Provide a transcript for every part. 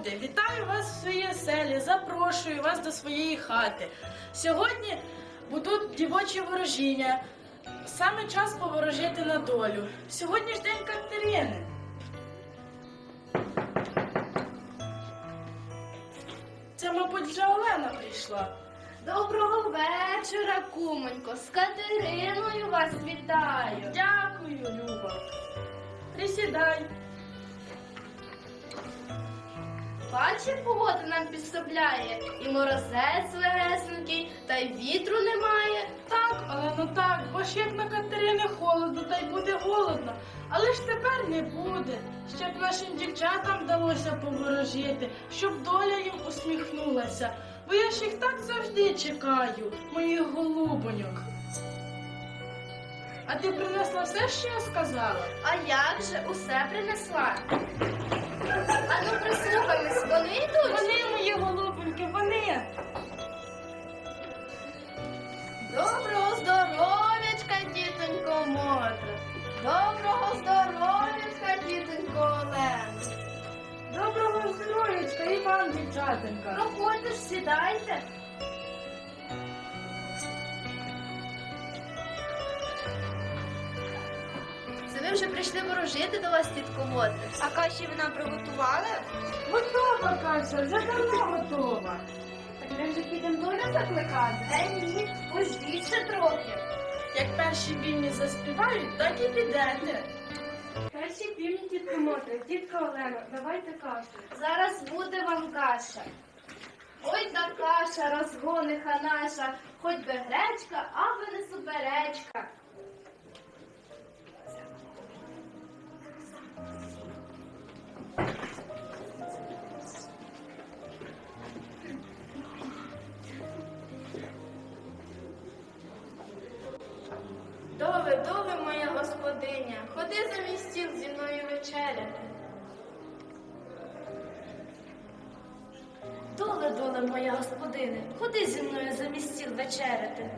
люди, вітаю вас в своїй селі, запрошую вас до своєї хати. Сьогодні будуть дівочі ворожіння. Саме час поворожити на долю. Сьогодні ж день Катерини. Це, мабуть, вже Олена прийшла. Доброго вечора, кумонько. З Катериною вас вітаю. Дякую, Люба. Присідай. Бачиш, погода нам підсобляє, і морозець легесенький, та й вітру немає. Так, Олено, так, бо ж як на Катерини холодно, та й буде голодно. Але ж тепер не буде. Щоб нашим дівчатам вдалося поворожити, щоб доля їм усміхнулася. Бо я ж їх так завжди чекаю, моїх голубоньок. А ти принесла все, що я сказала? А як же усе принесла? А ну прислухаймось, вони йдуть. Вони мої голубоньки, вони. Доброго здоров'ячка, тітонько Мотра. Доброго здоров'ячка, тітонько Олена. Доброго здоров'ячка і вам, дівчатенька. Проходьте ж, сідайте. Ви вже прийшли ворожити до вас, тітко Мотри? А каші ви нам приготували? Готова, Катя, вже давно готова. Так ми вже підемо долю закликати? Е, ні, пождіть трохи. Як перші вільні заспівають, так і підете. Перші півні тітка Мотра, тітка Олена, давайте кашу. Зараз буде вам каша. Ой та каша, розгониха наша, хоч би гречка, аби не суперечка. Ходи за мій зі мною вечеряти. Доле, доле, моя господине, ходи зі мною за стіл вечеряти.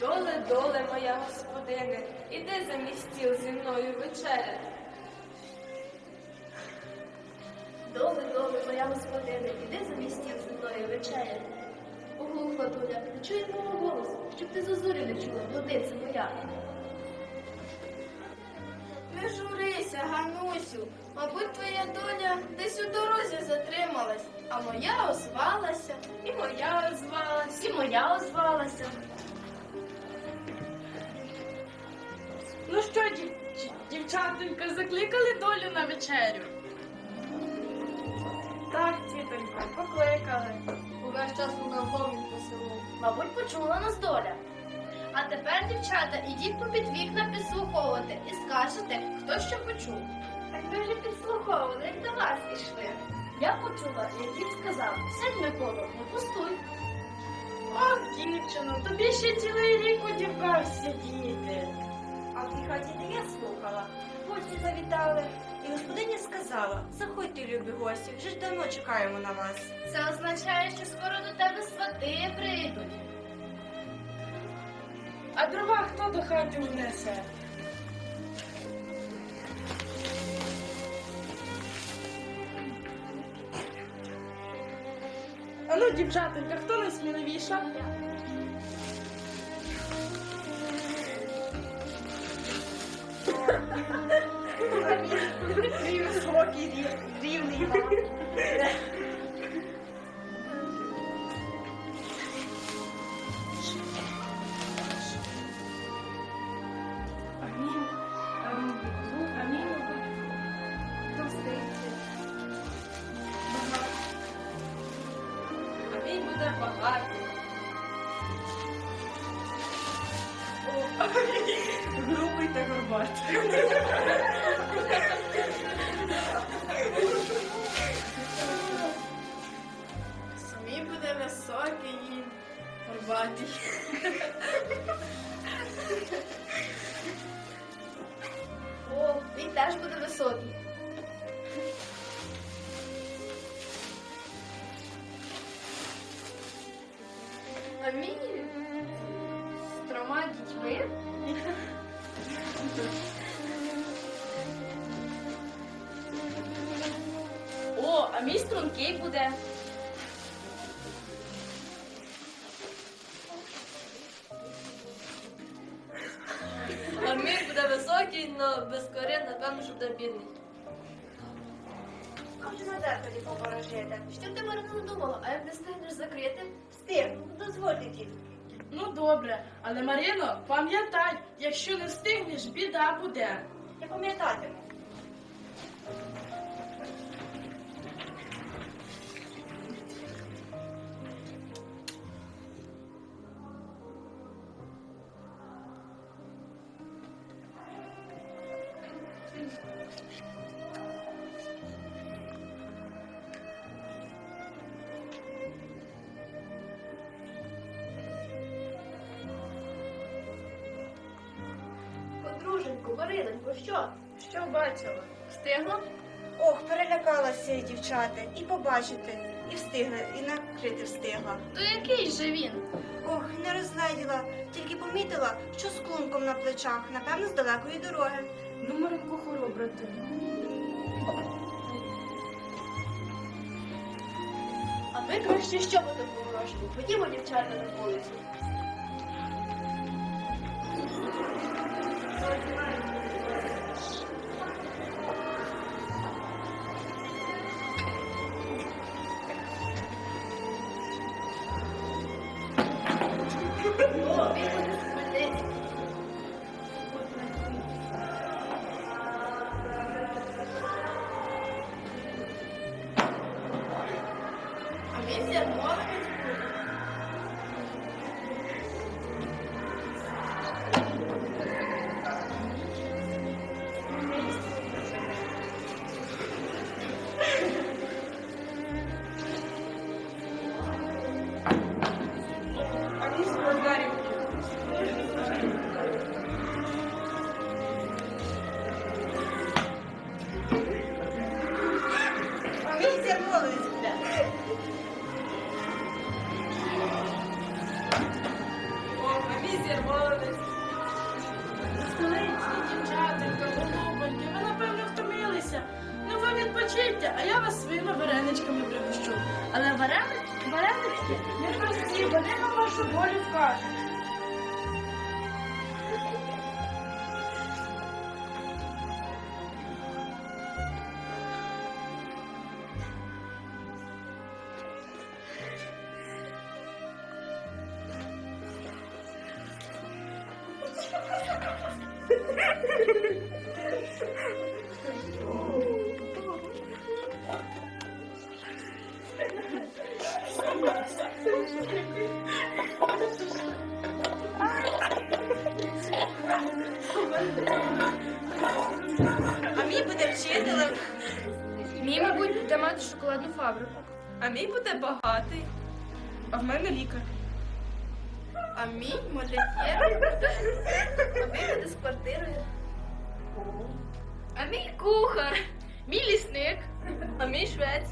Доле, доле, моя господине, іди за зі мною вечеряти. Доле, доле, моя господине, іди за мій зі мною вечеряти. Оглухла доля, не чує мого голосу, щоб ти зозулю не чула, блудиця моя. Ганусю, мабуть, твоя доля десь у дорозі затрималась, а моя озвалася, і моя озвалась, і моя озвалася. Ну що, дів... дівчатонька, закликали долю на вечерю? Так, тітонько, покликали. Увесь час гомін по селу. Мабуть, почула нас доля. А тепер, дівчата, ідіть попід вікна підслуховувати і скажете, хто що почув. Так ми вже підслуховували, як до вас ішли. Я почула, як дід сказав, сядь Миколо, не пустуй. Ох, дівчино, тобі ще цілий рік у дівках сидіти. А в тій хаті не я слухала. Гості завітали, і господиня сказала: заходьте, любі гості, вже ж давно чекаємо на вас. Це означає, що скоро до тебе свати прийдуть. А дрова хто до хати внесе? А ну, дівчатонька, хто найсміливіша? Мій високий, рів- рівний Грубий та горбатий. Самі буде високий і горбатий. О, він теж буде високий. А мій трьома дітьми. О, а мій стрункий буде. А мій буде високий, але без кори, напевно, що буде бідний. Хочу на дзеркалі поворожити. Що ти Марина надумала, а як не встигнеш закрити? Встиг, дозвольте тільки. Ну добре, але Маріно, пам'ятай, якщо не встигнеш, біда буде. Я пам'ятатиму. Подруженьку, Мариноньку, що? Що бачила? Встигла? Ох, перелякалася дівчата. І побачити, і встигла, і накрити встигла. То який же він? Ох, не розгледіла, тільки помітила, що з клунком на плечах, напевно, з далекої дороги. Ну, Маринко, хоробра ти. А ви краще що буде поворожити? Ходімо, дівчата, на вулицю. О, вам вашу волю вкажуть. А мій буде вчителем. Мій, мабуть, буде мати шоколадну фабрику. А мій буде багатий. А в мене лікар. А мій модельєр. А мій буде з квартирою. А мій кухар. Мій лісник. А мій швець.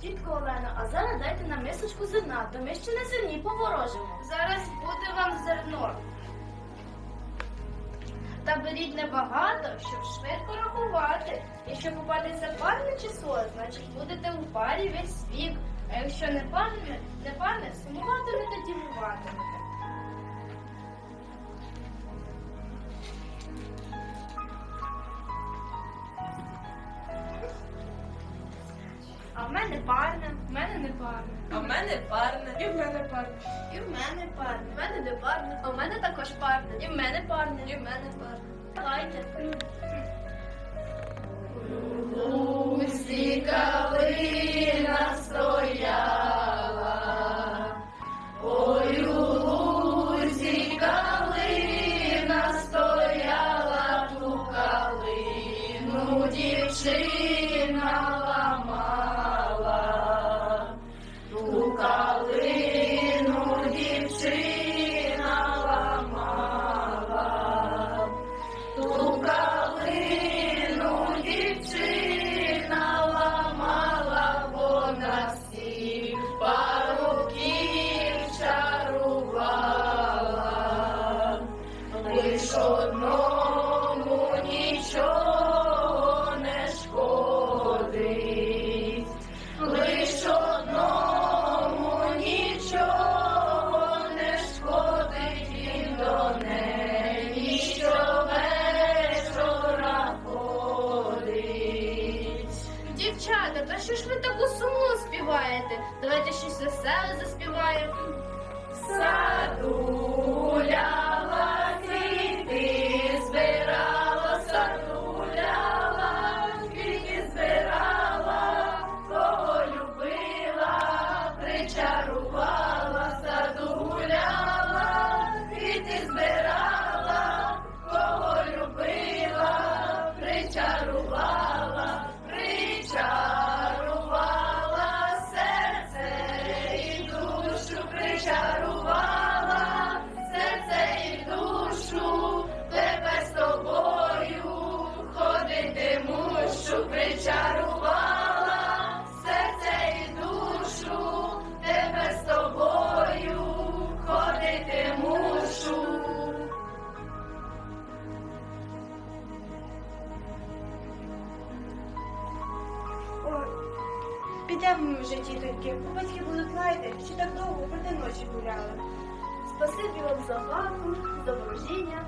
Тітко Олена, а зараз дайте нам мисочку зерна, то ми ще на зерні поворожимо. Зараз буде вам зерно. Та беріть небагато, щоб швидко рахувати. Якщо попадеться парне число, значить будете у парі весь вік. А якщо не парне, не парне, сумуватимете, дівуватимете. А в мене парне, в мене не парне. А в мене парне. І в мене парне. І в мене парне. В мене не парне. А в мене також парне. І в мене парне. І в мене парне. Давайте. Усі калина життя в моєму житті тільки. Батьки будуть лаяти, чи так довго проти ночі гуляли. Спасибі вам за увагу, за ворожіння.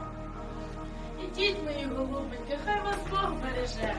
Ідіть мої голубеньки, хай вас Бог береже.